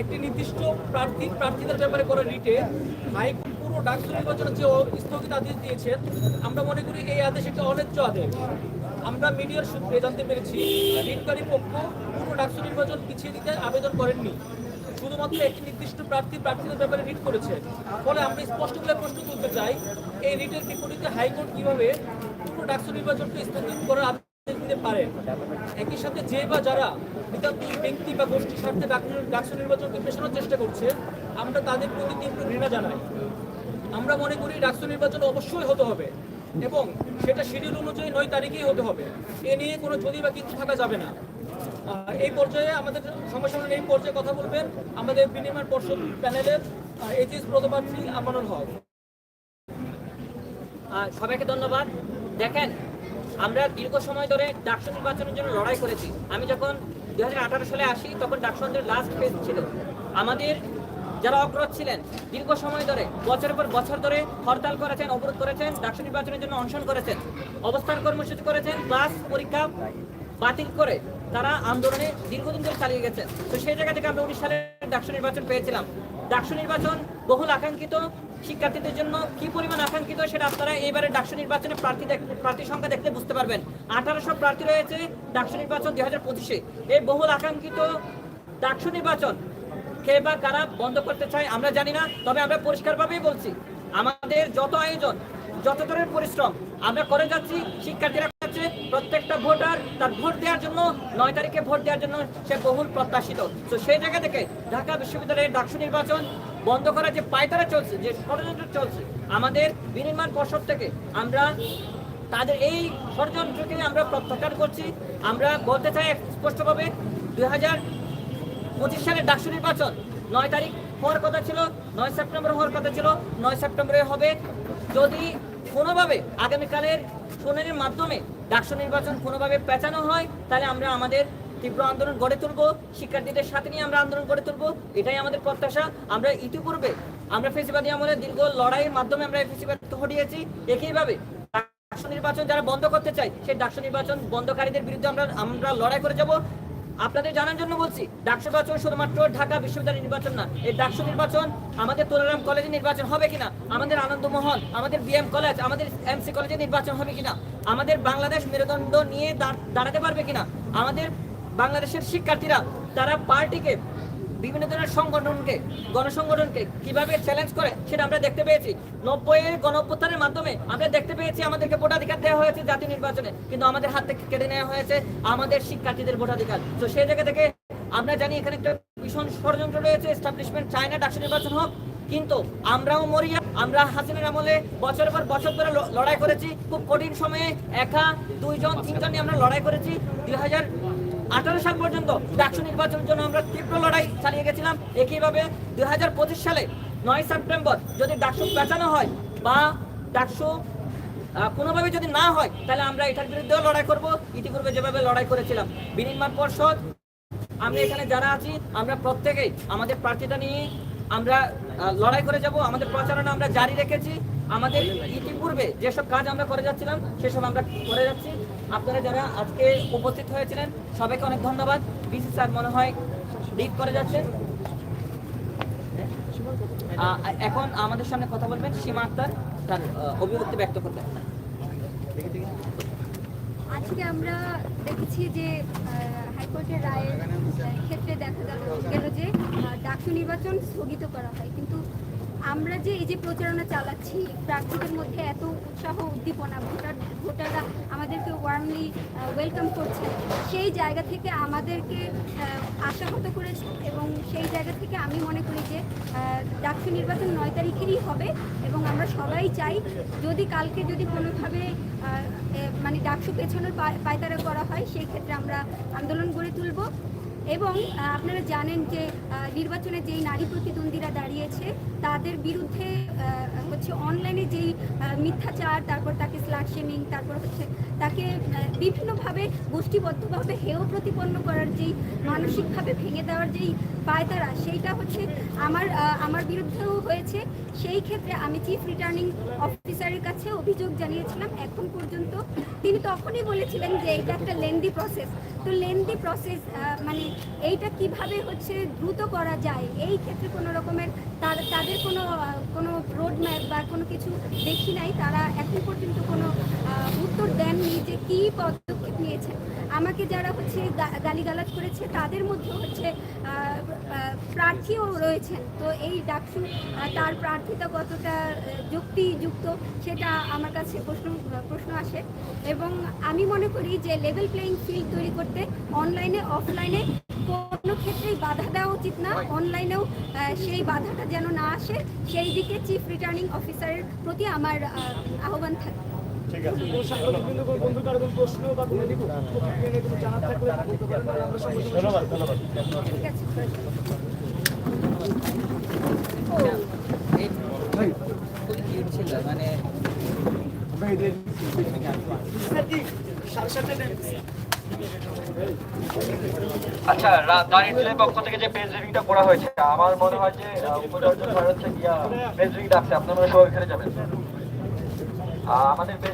একটি নির্দিষ্ট প্রার্থী, প্রার্থীদের ব্যাপারে করে রিটে। হাইকোর্ট পুরো ডাকসু নির্বাচনের যে স্থগিত আদেশ দিয়েছেন। আমরা মনে করি এই আদেশ একটি অন্যায্য আদেশ। আমরা মিডিয়ার সূত্রে জানতে পেরেছি, রিটকারী পক্ষ পুরো ডাকসু নির্বাচন পিছিয়ে দিতে আবেদন করেননি। শুধুমাত্র একটি নির্দিষ্ট প্রার্থী, প্রার্থীদের ব্যাপারে রিট করেছে। ফলে আমরা স্পষ্ট করে প্রশ্ন তুলতে চাই, এই রিটের বিপরীতে হাইকোর্ট কীভাবে পুরো ডাকসু নির্বাচনকে স্থগিত করার একই সাথে যে বা যারা ব্যক্তি বা গোষ্ঠীর স্বার্থে ডাকসু- নির্বাচনকে পেছানোর চেষ্টা করছে, আমরা তাদের প্রতি তীব্র ঘৃণা জানাই। আমরা মনে করি ডাকসু নির্বাচন অবশ্যই হতে হবে এবং সেটা শিডিউল অনুযায়ী নয় তারিখেই হতে হবে। এ নিয়ে কোনো যদি বা কিন্তু থাকা যাবে না। এই পর্যায়ে আমাদের সংগঠনের এই পর্যায়ে কথা বলবেন আমাদের বিনিময় পর্ষদ প্যানেলের এইচএস প্রথমার্থী আমানুল হক। সবাইকে ধন্যবাদ। দেখেন আমরা দীর্ঘ সময় ধরে ডাকসু নির্বাচনের জন্য লড়াই করেছি। আমি যখন দুই হাজার আঠারো সালে আসি, তখন ডাকসু লাস্ট ফেজ ছিল। আমাদের যারা অগ্রজ ছিলেন, দীর্ঘ সময় ধরে, বছরের পর বছর ধরে হরতাল করেছেন, অবরোধ করেছেন, ডাকসু নির্বাচনের জন্য অনশন করেছেন, অবস্থান কর্মসূচি করেছেন ক্লাস পরীক্ষা বাতিল করে তারা আন্দোলনে দীর্ঘদিন ধরে চালিয়ে গেছেন। তো সেই জায়গা থেকে আমরা উনিশ সালে ডাকসু নির্বাচন পেয়েছিলাম। ডাকসু নির্বাচন বহুল আকাঙ্ক্ষিত শিক্ষার্থীদের জন্য কি পরিমাণ আকাঙ্ক্ষিত সেটা আপনারা এবারে ডাকসু নির্বাচনে প্রার্থী প্রার্থী সংখ্যা দেখতে বুঝতে পারবেন। আঠারোশো প্রার্থী রয়েছে ডাকসু নির্বাচন দুই হাজার পঁচিশে। এই বহুল আকাঙ্ক্ষিত ডাকসু নির্বাচন কে বা কারা বন্ধ করতে চায় আমরা জানি না, তবে আমরা পরিষ্কারভাবেই বলছি, আমাদের যত আয়োজন, যত ধরনের পরিশ্রম আমরা করে যাচ্ছি, শিক্ষার্থীরা যাচ্ছে প্রত্যেকটা ভোটার তার ভোট দেওয়ার জন্য, নয় তারিখে ভোট দেওয়ার জন্য সে বহুল প্রত্যাশিত। তো সেই জায়গা থেকে ঢাকা বিশ্ববিদ্যালয়ের ডাকসু নির্বাচন বন্ধ করার যে পায়তারা চলছে, যে ষড়যন্ত্র চলছে, আমাদের বিনির্মাণ পর্ষদ থেকে আমরা তাদের এই ষড়যন্ত্রকে আমরা প্রত্যাখ্যান করছি। আমরা বলতে চাই স্পষ্টভাবে দুই হাজার পঁচিশ সালের ডাকসু নির্বাচন নয় তারিখ হওয়ার কথা ছিল, নয় সেপ্টেম্বর হওয়ার কথা ছিল, নয় সেপ্টেম্বরে হবে। যদি কোনোভাবে আগামীকালের শুনানির মাধ্যমে ডাকসু নির্বাচন কোনোভাবে পেঁচানো হয়, তাহলে আমরা আমাদের তীব্র আন্দোলন গড়ে তুলবো, শিক্ষার্থীদের সাথে নিয়ে আমরা আন্দোলন গড়ে তুলবো, এটাই আমাদের প্রত্যাশা। আমরা ইতিপূর্বে আমরা ফেসিবাদী আমলে দীর্ঘ লড়াইয়ের মাধ্যমে আমরা ফেসিবাদ হটিয়েছি একইভাবে নির্বাচন যারা বন্ধ করতে চায়, সেই ডাকসু নির্বাচন বন্ধকারীদের বিরুদ্ধে আমরা আমরা লড়াই করে যাব। আপনাদের জানার জন্য বলছি, ডাকসু নির্বাচন শুধুমাত্র ঢাকা বিশ্ববিদ্যালয় নির্বাচন না, এই ডাকসু নির্বাচন আমাদের তোলারাম কলেজে নির্বাচন হবে কিনা, আমাদের আনন্দমোহন, আমাদের বিএম কলেজ, আমাদের এমসি কলেজে নির্বাচন হবে কিনা, আমাদের বাংলাদেশ মেরুদণ্ড নিয়ে দাঁড়াতে পারবে কিনা, আমাদের বাংলাদেশের শিক্ষার্থীরা, তারা পার্টিকে, বিভিন্ন ধরনের সংগঠনকে, গণসংগঠনকে কীভাবে চ্যালেঞ্জ করে, সেটা আমরা দেখতে পেয়েছি। নব্বইয়ের গণ অভ্যুত্থানের মাধ্যমে আমরা দেখতে পেয়েছি আমাদেরকে ভোটাধিকার দেওয়া হয়েছে জাতীয় নির্বাচনে। কিন্তু আমাদের হাত থেকে কেড়ে নেওয়া হয়েছে আমাদের শিক্ষার্থীদের ভোটাধিকার। তো সেই জায়গা থেকে আমরা জানি এখানে একটা ভীষণ ষড়যন্ত্র রয়েছে এস্টাবলিশমেন্ট চায় না ডাকসু নির্বাচন হোক। কিন্তু আমরাও মরিয়া, আমরা হাসিনের আমলে বছরের পর বছর ধরে লড়াই করেছি। খুব কঠিন সময়ে একা দুইজন, তিনজন নিয়ে আমরা লড়াই করেছি। দুই হাজার আঠারো সাল পর্যন্ত ডাকসু নির্বাচনের জন্য আমরা তীব্র লড়াই চালিয়ে গেছিলাম। একইভাবে দুই হাজার পঁচিশ সালে নয় সেপ্টেম্বর যদি ডাকসু পেঁচানো হয় বা ডাকসু কোনোভাবে যদি না হয়, তাহলে আমরা এটার বিরুদ্ধেও লড়াই করব। ইতিপূর্বে যেভাবে লড়াই করেছিলাম, বিনির্মাণ পর্ষদ, আমরা এখানে যারা আছি, আমরা প্রত্যেকেই আমাদের প্রার্থীতা নিয়ে আমরা লড়াই করে যাব। আমাদের প্রচারণা আমরা জারি রেখেছি। আমাদের ইতিপূর্বে যেসব কাজ আমরা করে যাচ্ছিলাম, সেসব আমরা করে যাচ্ছি। আপনারা যারা আজকে উপস্থিত হয়েছিলেন, সবাইকে অনেক ধন্যবাদ। বিসি স্যার মনে হয় লিড করে যাচ্ছে এখন আমাদের সামনে কথা বলবেন সীমা আক্তার, তার অভিব্যক্তি ব্যক্ত করবেন আজকে আমরা দেখেছি যে হাইকোর্টের রায়ের ক্ষেত্রে দেখা গেল যে, ডাকসু নির্বাচন স্থগিত করা হয়। কিন্তু আমরা যে এই যে প্রচারণা চালাচ্ছি, প্রার্থীদের মধ্যে এত উৎসাহ, উদ্দীপনা, ভোটার, ভোটাররা আমাদেরকে ওয়ার্মলি ওয়েলকাম করছে। সেই জায়গা থেকে আমাদেরকে আশাহত করেছে এবং সেই জায়গা থেকে আমি মনে করি যে ডাকসু নির্বাচন নয় তারিখেরই হবে এবং আমরা সবাই চাই যদি কালকে যদি কোনোভাবে মানে ডাকসু পেছনের পায়তারা করা হয়, সেই ক্ষেত্রে আমরা আন্দোলন গড়ে তুলব। এবং আপনারা জানেন যে নির্বাচনে যেই নারী প্রতিদ্বন্দ্বীরা দাঁড়িয়েছে, তাদের বিরুদ্ধে হচ্ছে অনলাইনে যেই মিথ্যাচার, তারপর তাকে স্লাট শেমিং তারপর হচ্ছে তাকে বিভিন্নভাবে গোষ্ঠীবদ্ধভাবে হেয় প্রতিপন্ন করার যেই মানসিকভাবে ভেঙে দেওয়ার যেই পায়তারা সেইটা হচ্ছে আমার আমার বিরুদ্ধেও হয়েছে। সেই ক্ষেত্রে আমি চিফ রিটার্নিং অফিসারের কাছে অভিযোগ জানিয়েছিলাম এখন পর্যন্ত। তিনি তখনই বলেছিলেন যে এটা একটা লেন্দি প্রসেস তো লেন্দি প্রসেস মানে এইটা কীভাবে হচ্ছে দ্রুত করা যায়? এই ক্ষেত্রে কোনো রকমের তার, তাদের কোনো কোনো রোড ম্যাপ বা কোনো কিছু দেখি নাই। তারা এখন পর্যন্ত কোনো উত্তর দেননি যে কী পদক্ষেপ নিয়েছেন আমাকে যারা হচ্ছে গালিগালাজ করেছে, তাদের মধ্যে হচ্ছে প্রার্থীও রয়েছেন। তো এই ডাকসু তার প্রার্থিতা কতটা যুক্তিযুক্ত সেটা আমার কাছে প্রশ্ন প্রশ্ন আসে। এবং আমি মনে করি যে লেভেল প্লেইং ফিল্ড তৈরি করতে অনলাইনে অফলাইনে কোনো ক্ষেত্রেই বাধা দেওয়া উচিত না। অনলাইনেও সেই বাধাটা যেন না আসে, সেই দিকে চিফ রিটার্নিং অফিসারের প্রতি আমার আহ্বান থাকে ঠিক আছে। প্রশ্ন বা কোনো জানার থাকলে ধন্যবাদ ধন্যবাদ। মানে আচ্ছা দাঁড়িয়ে পক্ষ থেকে যে পেজ রিভিংটা করা হয়েছে আমার মনে হয় যে উপরাজ্য ভারত থেকে পেজ রিভিং ডাকছে আপনারা সবাই এখানে যাবেন? আমাদের পেজ